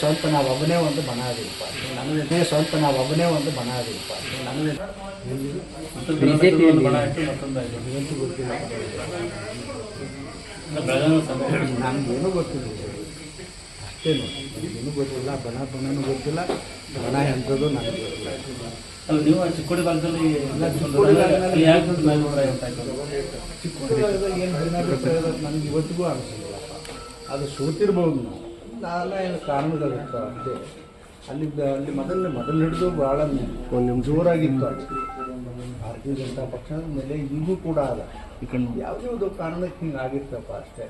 ಸ್ವಲ್ಪ ನಾವು ಒಬ್ಬನೇ ಒಂದು ಬಣ ಆಗಿರಪ್ಪ ನನಗೆ ಸ್ವಲ್ಪ ನಾವು ಒಬ್ಬನೇ ಒಂದು ಬಣ ಆಗಿರಪ್ಪ ನನಗೆ ನನಗೇನು ಗೊತ್ತಿಲ್ಲ. ಅಷ್ಟೇನು ಏನು ಗೊತ್ತಿಲ್ಲ. ಬಣ ಬಣನೂ ಗೊತ್ತಿಲ್ಲ. ಬಣ ಎಂಥದ್ದು ನನಗೆ ಗೊತ್ತಿಲ್ಲ. ನೀವು ಚಿಕ್ಕೋಡಿ ಭಾಗದಲ್ಲಿ ಚಿಕ್ಕೋಡಿ ಭಾಗದಲ್ಲಿ- ಏನು ಹದಿನಾಲ್ಕು ನನಗೆ ಇವತ್ತಿಗೂ ಅನಿಸಿಲ್ಲ ಅದು ಸೋತಿರ್ಬೋದು ನಾವು. ಏನು ಕಾರಣಗಳು ಇರ್ತಾವೆ ಅಷ್ಟೇ ಅಲ್ಲಿದ್ದ, ಅಲ್ಲಿ ಮೊದಲನೇ, ಮೊದಲು ಹಿಡಿದು ಭಾಳ ಜೋರಾಗಿತ್ತು ಅದು. ಭಾರತೀಯ ಜನತಾ ಪಕ್ಷದ ಮೇಲೆ ಈಗೂ ಕೂಡ ಅದ. ಒಂದು ಕಾರಣಕ್ಕೆ ಹಿಂಗೆ ಆಗಿರ್ತಪ್ಪ ಅಷ್ಟೇ.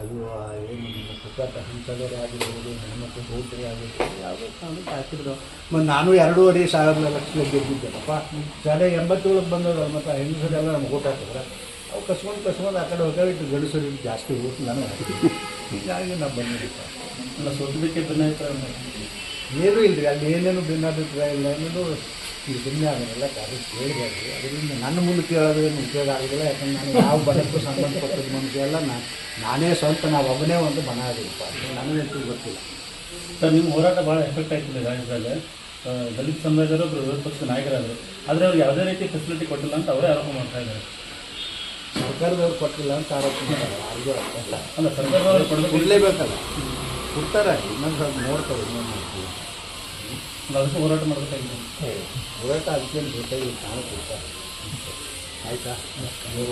ಅದು ಏನು ಪುಕ್ಕಟ ಹಂಸದರೇ ಆಗಿರ್ಬೋದು ಹೆಣ್ಮಕ್ಳು ಹೋಗ್ರಿ ಆಗಿರ್ಬೋದು, ಯಾವುದೇ ಕಾರಣಕ್ಕೆ ಹಾಕಿದ್ರು. ಮತ್ತು ನಾನು ಎರಡೂವರೆ ಸಾವಿರ ಲಕ್ಷ ಗೆದ್ದಿದ್ದೇನಪ್ಪ. ಶಾಲೆ ಎಂಬತ್ತೇಳಕ್ಕೆ ಬಂದವರು ಮತ್ತು ಹೆಂಗಸರೆಲ್ಲ ನಮ್ಗೆ ಓಟ್ ಹಾಕಿದ್ರೆ. ಅವು ಕಸ್ಕೊಂಡು ಕಸ್ಕೊಂಡು ಆ ಕಡೆ ಹೋಗಿ ಗಂಡಸರು ಜಾಸ್ತಿ ಹೋಗ್ತು ನಾನು ಹೀಗಾಗಿ ನಾವು ಬಂದಿದ್ದಪ್ಪ ನನ್ನ ಭಿನ್ನಾಯ್ತು ಏನೂ ಇಲ್ಲ ರೀ ಅಲ್ಲಿ ಏನೇನು ಭಿನ್ನಾಭಿಪ್ರಾಯ ಇಲ್ಲ ಅನ್ನೋದು ಈ ಭಿನ್ನ ಆಗೋದಿಲ್ಲ ಕಾರ್ಯ ಕೇಳಿದಾಗ ಅದರಿಂದ ನನ್ನ ಮುಂದೆ ಕೇಳೋದೇನು ಉಪಯೋಗ ಆಗೋದಿಲ್ಲ, ಯಾಕಂದ್ರೆ ನಾನು ಯಾವ ಬಲಕ್ಕೂ ಸಂಬಂಧಪಟ್ಟದ ಮನುಷ್ಯ ಎಲ್ಲ ನಾನು ನಾನೇ ಸ್ವಂತ, ನಾವು ಒಬ್ಬನೇ ಒಂದು ಬನ ಆಗಿರಪ್ಪ. ನನಗಂತೂ ಗೊತ್ತಿಲ್ಲ. ಸರ್, ನಿಮ್ಮ ಹೋರಾಟ ಭಾಳ ಎಫೆಕ್ಟ್ ಆಯ್ತಿದೆ ರಾಜ್ಯದಲ್ಲಿ. ದಲಿತ ಒಬ್ಬರು ವಿರೋಧ ಪಕ್ಷದ ನಾಯಕರಾದರು. ಆದರೆ ಅವ್ರಿಗೆ ಯಾವುದೇ ರೀತಿ ಫೆಸಿಲಿಟಿ ಕೊಟ್ಟಿಲ್ಲ ಅಂತ ಅವರೇ ಆರೋಪ ಮಾಡ್ತಾ ಇದ್ದಾರೆ. ಸರ್ಕಾರದವ್ರು ಕೊಟ್ಟಿಲ್ಲ ಅಂತ ಆರೋಪ ಮಾಡ್ತಾರೆ. ಯಾರಿಗೂ ಅಲ್ಲ ಅಲ್ಲ ಸರ್ಕಾರದವರು ಕೊಡಬೇಕು ಕೊಡಲೇಬೇಕಲ್ಲ. ಕೊಡ್ತಾರೆ. ಇನ್ನೊಂದು ಸ್ವಲ್ಪ ನೋಡ್ತಾರೆ ಇನ್ನೊಂದು ಮಾಡ್ತೀವಿ ಅದಕ್ಕೆ ಹೋರಾಟ ಮಾಡಬೇಕಾಗಿದೆ ಹೋರಾಟ ಅದಕ್ಕೇನು ಬೇಕಾಗಿ ತಾನು ಕೊಡ್ತಾರೆ ಆಯಿತಾ?